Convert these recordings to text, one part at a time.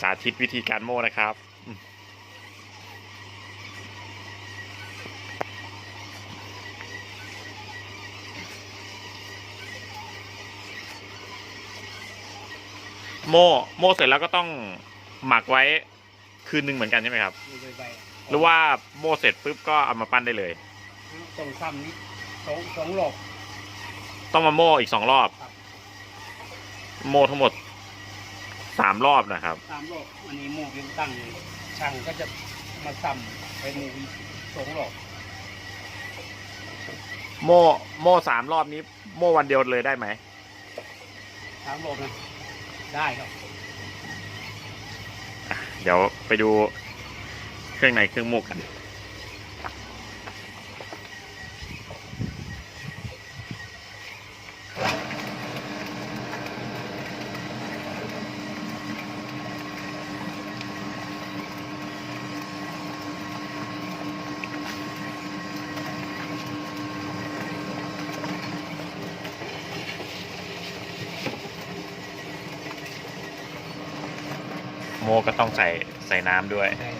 สาธิตวิธีการโม่นะครับอืมโม่โม่เสร็จแล้วก็ต้องหมักไว้คืนหนึ่งเหมือนกันใช่ไหมครับ ดูใบหรือว่าโม่เสร็จปุ๊บก็เอามาปั้นได้เลยตรงซ้ำนี้สองสองหลอกต้องมาโม่อีกสองรอบ ครับ โม่ทั้งหมด สามรอบนะครับ สามหลอกอันนี้หมูเป็นตั้งเลยช่างก็จะมาซ้ำไปหมูอีกสองหลอกโม่โม่สามรอบนี้ โม่วันเดียวเลยได้ไหมสามหลอกนะได้ครับ เดี๋ยวไปดูเครื่องในเครื่องโม่กัน โม่ก็ต้องใส่ใส่น้ำด้วยได้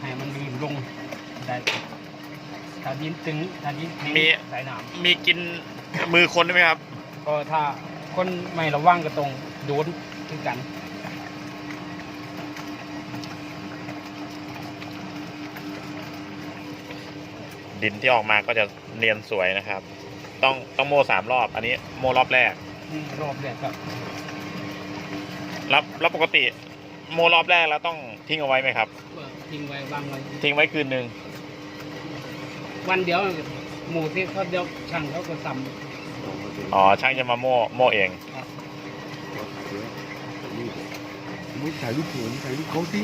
ให้มันรีบลงได้ถ้าดินตึงถ้าดินแข็งมีใส่น้มีกินมือคนได้ไหมครับำก็ถ้าคนไม่ระวังก็ตรงโดนคือกันดินที่ออกมาก็จะเนียนสวยนะครับ ต้องต้องโม่สามรอบ อันนี้โม่รอบแรก นี่รอบแรกครับแล้วแล้วปกติ โม่รอบแรกแล้วต้องทิ้งเอาไว้ไหมครับก็ทิ้งไว้วางไว้ทิ้งไว้คืนหนึ่งวันเดียวหมูที่เขาเดียวช่างเขาก็ซ้อ๋อช่างจะมาโม่โม่เองำครับมึงถ่ายรูปสวนถ่ายรูปเขาสิ